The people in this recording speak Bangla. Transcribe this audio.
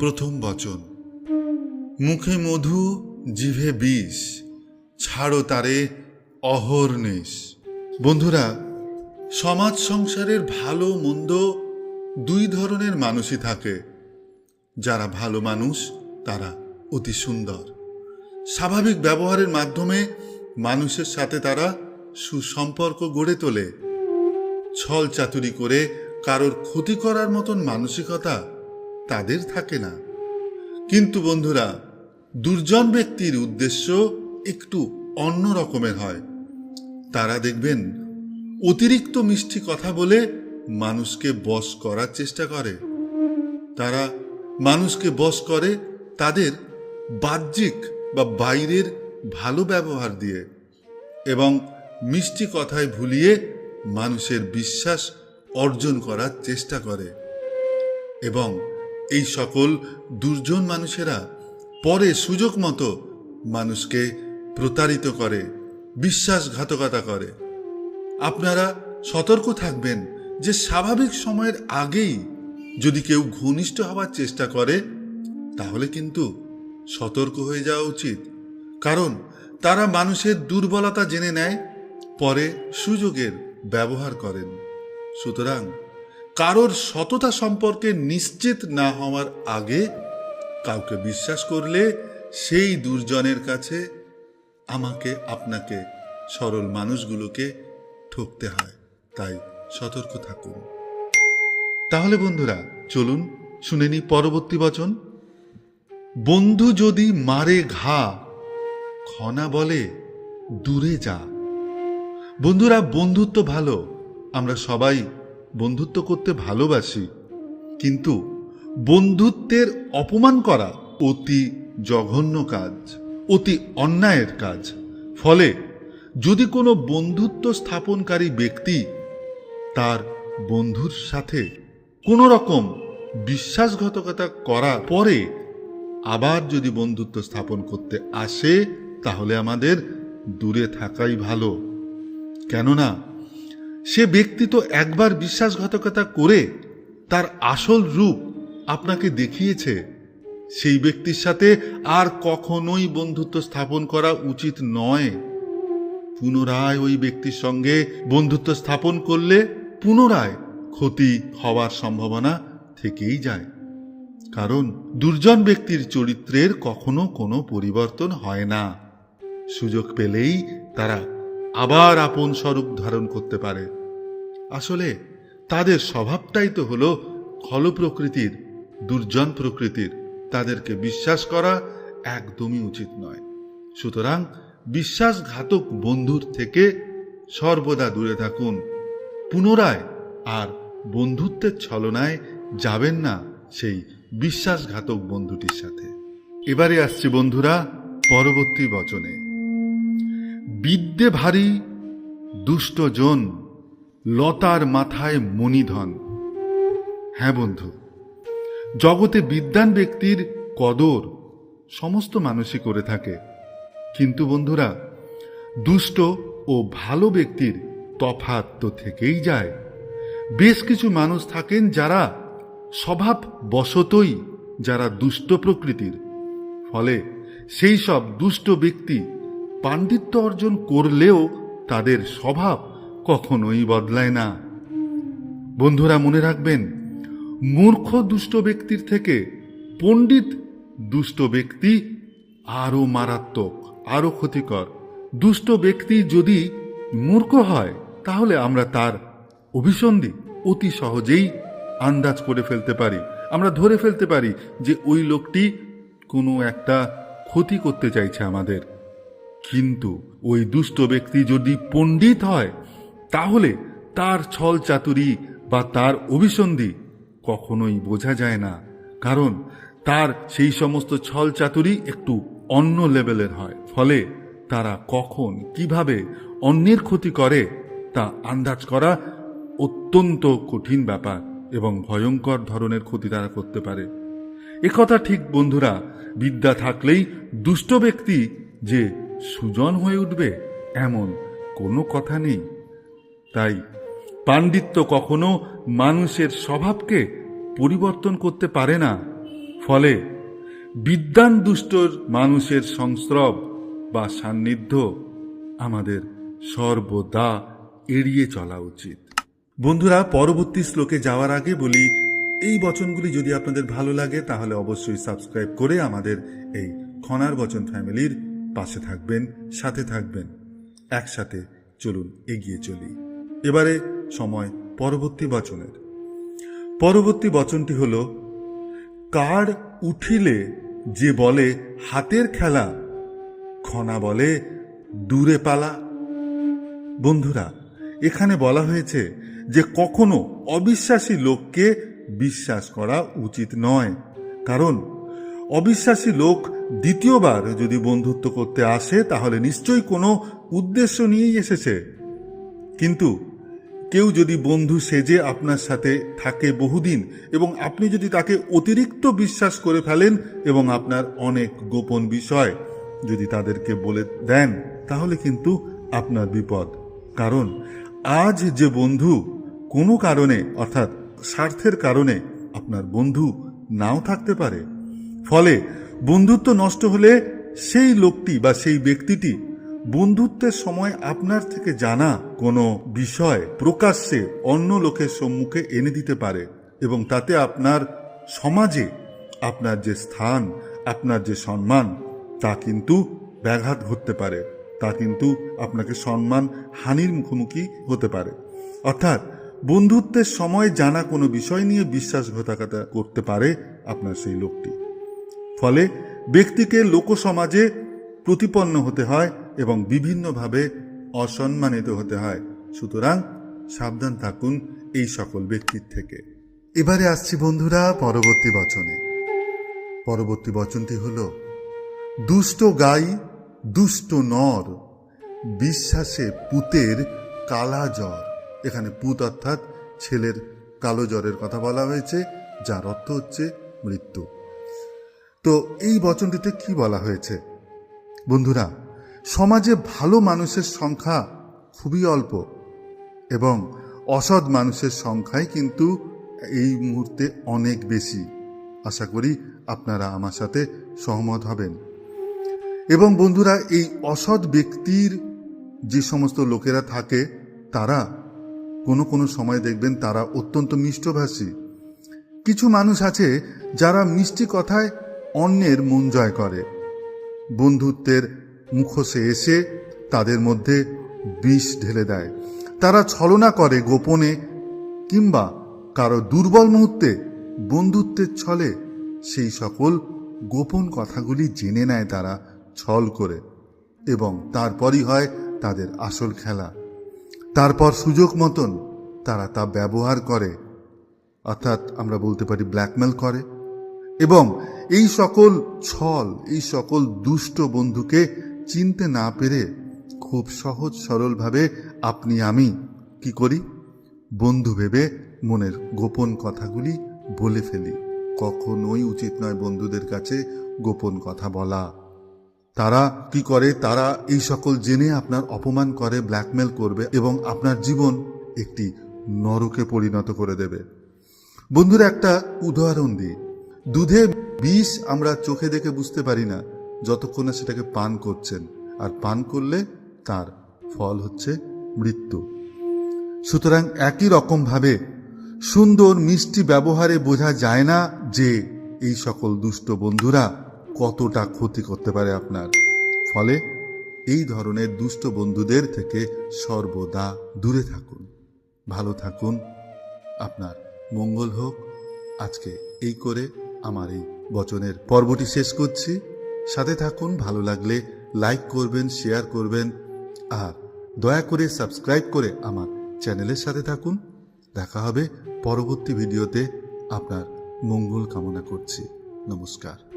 প্রথম বচন। মুখে মধু, জিভে বিষ, ছাড়ো তারে অহর্নিশ বন্ধুরা, সমাজ সংসারের ভালো, মন্দ দুই ধরনের মানুষই থাকে। যারা ভালো মানুষ, তারা অতি সুন্দর। স্বাভাবিক ব্যবহারের মাধ্যমে মানুষের সাথে তারা সুসম্পর্ক গড়ে তোলে। ছল চাতুরি করে কারোর ক্ষতি করার মতন মানসিকতা তাদের থাকে না। কিন্তু বন্ধুরা, দুর্জন ব্যক্তির উদ্দেশ্য একটু অন্য রকমের হয়। তারা দেখবেন, অতিরিক্ত মিষ্টি কথা বলে মানুষকে বশ করার চেষ্টা করে। তারা মানুষকে বশ করে তাদের বাহ্যিক বা বাইরের ভালো ব্যবহার দিয়ে এবং মিষ্টি কথায় ভুলিয়ে মানুষের বিশ্বাস অর্জন করার চেষ্টা করে। এবং এই সকল দুর্জন মানুষেরা পরে সুযোগ মতো মানুষকে প্রতারিত করে, বিশ্বাসঘাতকতা করে। আপনারা সতর্ক থাকবেন যে স্বাভাবিক সময়ের আগেই যদি কেউ ঘনিষ্ঠ হওয়ার চেষ্টা করে, তাহলে কিন্তু সতর্ক হয়ে যাওয়া উচিত। কারণ তারা মানুষের দুর্বলতা জেনে নেয়, পরে সুযোগের ব্যবহার করেন। সুতরাং কারোর সততা সম্পর্কে নিশ্চিত না হওয়ার আগে কাউকে বিশ্বাস করলে সেই দুর্জনের কাছে আমাকে, আপনাকে, সরল মানুষগুলোকে ঠকতে হয়। তাই সতর্ক থাকুন। তাহলে বন্ধুরা, চলুন শুনে নি পরবর্তী বচন। বন্ধু যদি মারে ঘা, খনা বলে দূরে যা। বন্ধুরা, বন্ধুত্ব ভালো। আমরা সবাই বন্ধুত্ব করতে ভালোবাসি, কিন্তু বন্ধুত্বের অপমান করা অতি জঘন্য কাজ, অতি অন্যায়ের কাজ। ফলে যদি কোনো বন্ধুত্ব স্থাপনকারী ব্যক্তি তার বন্ধুর সাথে কোনো রকম বিশ্বাসঘাতকতা করা পরে আবার যদি বন্ধুত্ব স্থাপন করতে আসে, তাহলে আমাদের দূরে থাকাই ভালো। কেননা সে ব্যক্তি তো একবার বিশ্বাসঘাতকতা করে তার আসল রূপ আপনাকে দেখিয়েছে। সেই ব্যক্তির সাথে আর কখনোই বন্ধুত্ব স্থাপন করা উচিত নয়। পুনরায় ওই ব্যক্তির সঙ্গে বন্ধুত্ব স্থাপন করলে পুনরায় ক্ষতি হওয়ার সম্ভাবনা থেকেই যায়। কারণ দুর্জন ব্যক্তির চরিত্রের কখনো কোনো পরিবর্তন হয় না। সুযোগ পেলেই তারা আবার আপন স্বরূপ ধারণ করতে পারে। আসলে তাদের স্বভাবটাই তো হলো খল প্রকৃতির, দুর্জন প্রকৃতির। তাদেরকে বিশ্বাস করা একদমই উচিত নয়। সুতরাং বিশ্বাসঘাতক বন্ধুর থেকে সর্বদা দূরে থাকুন। পুনরায় আর বন্ধুত্বের ছলনায় যাবেন না সেই বিশ্বাসঘাতক বন্ধুটির সাথে। এবারে আসছি বন্ধুরা, পরবর্তী বচনে। বিদ্যে ভারী দুষ্টজন লতার মাথায় মণিধন। হ্যাঁ বন্ধু, জগতে বিদ্যান ব্যক্তির কদর সমস্ত মানুষই করে থাকে। কিন্তু বন্ধুরা, দুষ্ট ও ভালো ব্যক্তির তফাৎ তো থেকেই যায়। বেশ কিছু মানুষ থাকেন যারা স্বভাব বশতই যারা দুষ্ট প্রকৃতির। ফলে সেই সব দুষ্ট ব্যক্তি পাণ্ডিত্য অর্জন করলেও তাদের স্বভাব কখনোই বদলায় না। বন্ধুরা, মনে রাখবেন, মূর্খ দুষ্ট ব্যক্তির থেকে পণ্ডিত দুষ্ট ব্যক্তি আরও মারাত্মক, আরও ক্ষতিকর। দুষ্ট ব্যক্তি যদি মূর্খ হয়, তাহলে আমরা তার অভিসন্ধি অতি সহজেই আন্দাজ করে ফেলতে পারি। আমরা ধরে ফেলতে পারি যে ওই লোকটি কোনো একটা ক্ষতি করতে চাইছে আমাদের। কিন্তু ওই দুষ্ট ব্যক্তি যদি পণ্ডিত হয়, তাহলে তার ছল চাতুরি বা তার অভিসন্ধি কখনোই বোঝা যায় না, কারণ তার সেই সমস্ত ছল চাতুরি একটু অন্য লেভেলের হয়। ফলে তারা কখন কীভাবে অন্যের ক্ষতি করে, তা আন্দাজ করা অত্যন্ত কঠিন ব্যাপার এবং ভয়ঙ্কর ধরনের ক্ষতি তারা করতে পারে। একথা ঠিক, বন্ধুরা, বিদ্যা থাকলেই দুষ্ট ব্যক্তি যে সুজন হয়ে উঠবে এমন কোনো কথা নেই। তাই পাণ্ডিত্য কখনো মানুষের স্বভাবকে পরিবর্তন করতে পারে না। ফলে বিদ্যান দুষ্টর মানুষের সংস্রব বা সান্নিধ্য আমাদের সর্বদা এড়িয়ে চলা উচিত। বন্ধুরা, পরবর্তী শ্লোকে যাওয়ার আগে বলি, এই বচনগুলি যদি আপনাদের ভালো লাগে, তাহলে অবশ্যই সাবস্ক্রাইব করে আমাদের এই খনার বচন ফ্যামিলির পাশে থাকবেন, সাথে থাকবেন। একসাথে চলুন এগিয়ে চলি। এবারে সময় পরবর্তী বচনের। পরবর্তী বচনটি হল, কার উঠিলে যে বলে হাতের খেলা, খনা বলে দূরে পালা? বন্ধুরা, এখানে বলা হয়েছে যে কখনো অবিশ্বাসী লোককে বিশ্বাস করা উচিত নয়। কারণ অবিশ্বাসী লোক দ্বিতীয়বার যদি বন্ধুত্ব করতে আসে, তাহলে নিশ্চয়ই কোনো উদ্দেশ্য নিয়েই এসেছে। কিন্তু কেউ যদি বন্ধু সেজে আপনার সাথে থাকে বহুদিন এবং আপনি যদি তাকে অতিরিক্ত বিশ্বাস করে ফেলেন এবং আপনার অনেক গোপন বিষয় যদি তাদেরকে বলে দেন, তাহলে কিন্তু আপনার বিপদ। কারণ আজ যে বন্ধু কোনো কারণে, অর্থাৎ স্বার্থের কারণে আপনার বন্ধু নাও থাকতে পারে। বন্ধুত্ব নষ্ট হলে সেই লোকটি বা সেই ব্যক্তিটি বন্ধুত্বের সময় আপনার থেকে জানা কোনো বিষয় প্রকাশ্যে অন্য লোকের সম্মুখে এনে দিতে পারে এবং তাতে আপনার সমাজে আপনার যে স্থান, আপনার যে সম্মান, তা কিন্তু ব্যাঘাত ঘটতে পারে। তা কিন্তু আপনাকে সম্মান হানির মুখোমুখি হতে পারে। অর্থাৎ বন্ধুত্বের সময় জানা কোনো বিষয় নিয়ে বিশ্বাসঘাতকতা করতে পারে আপনার সেই লোকটি। ফলে ব্যক্তিকে লোকসমাজে প্রতিপন্ন হতে হয় এবং বিভিন্নভাবে অসম্মানিত হতে হয়। সুতরাং সাবধান থাকুন এই সকল ব্যক্তির থেকে। এবারে আসছি বন্ধুরা পরবর্তী বচনে। পরবর্তী বচনটি হল, দুষ্ট গাই, দুষ্ট নর, বিশ্বাসে পুতের কালা জ্বর। এখানে পুত অর্থাৎ ছেলের কালো জ্বরের কথা বলা হয়েছে, যার অর্থ হচ্ছে মৃত্যু। তো এই বচনটিতে কি বলা হয়েছে? বন্ধুরা, সমাজে ভালো মানুষের সংখ্যা খুবই অল্প এবং অসৎ মানুষের সংখ্যাই কিন্তু এই মুহূর্তে অনেক বেশি। আশা করি আপনারা আমার সাথে সহমত হবেন। এবং বন্ধুরা, এই অসৎ ব্যক্তির যে সমস্ত লোকেরা থাকে, তারা কোনো কোনো সময় দেখবেন তারা অত্যন্ত মিষ্টভাষী কিছু মানুষ আছে যারা মিষ্টি কথায় অন্যের মন জয় করে। বন্ধুত্বের মুখোশে এসে তাদের মধ্যে বিষ ঢেলে দেয়। তারা ছলনা করে গোপনে কিংবা কারও দুর্বল মুহূর্তে বন্ধুত্বের ছলে সেই সকল গোপন কথাগুলি জেনে নেয় তারা ছল করে এবং তারপরই হয় তাদের আসল খেলা। তারপর সুযোগ মতন তারা তা ব্যবহার করে। অর্থাৎ আমরা বলতে পারি ব্ল্যাকমেল করে। এবং এই সকল ছল, এই সকল দুষ্ট বন্ধুকে চিনতে না পেরে খুব সহজ সরলভাবে আপনি আমি কি করি? বন্ধু ভেবে মনের গোপন কথাগুলি বলে ফেলি। কখনোই উচিত নয় বন্ধুদের কাছে গোপন কথা বলা। তারা কি করে? তারা এই সকল জেনে আপনার অপমান করে, ব্ল্যাকমেল করবে এবং আপনার জীবন একটি নরকে পরিণত করে দেবে। বন্ধুরা, একটা উদাহরণ দিই। দুধে বিষ আমরা চোখে দেখে বুঝতে পারি না, যতক্ষণ না সেটাকে পান করছেন। আর পান করলে তার ফল হচ্ছে মৃত্যু। সুতরাং একই রকমভাবে সুন্দর মিষ্টি ব্যবহারে বোঝা যায় না যে এই সকল দুষ্ট বন্ধুরা কতটা ক্ষতি করতে পারে আপনার। ফলে এই ধরনের দুষ্ট বন্ধুদের থেকে সর্বদা দূরে থাকুন। ভালো থাকুন। আপনার মঙ্গল হোক। আজকে এই করে আমার এই বচনের পর্বটি শেষ করছি। সাথে থাকুন, ভালো লাগলে লাইক করবেন, শেয়ার করবেন, আর দয়া করে সাবস্ক্রাইব করে আমার চ্যানেলের সাথে থাকুন। দেখা হবে পরবর্তী ভিডিওতে। আপনার মঙ্গল কামনা করছি। নমস্কার।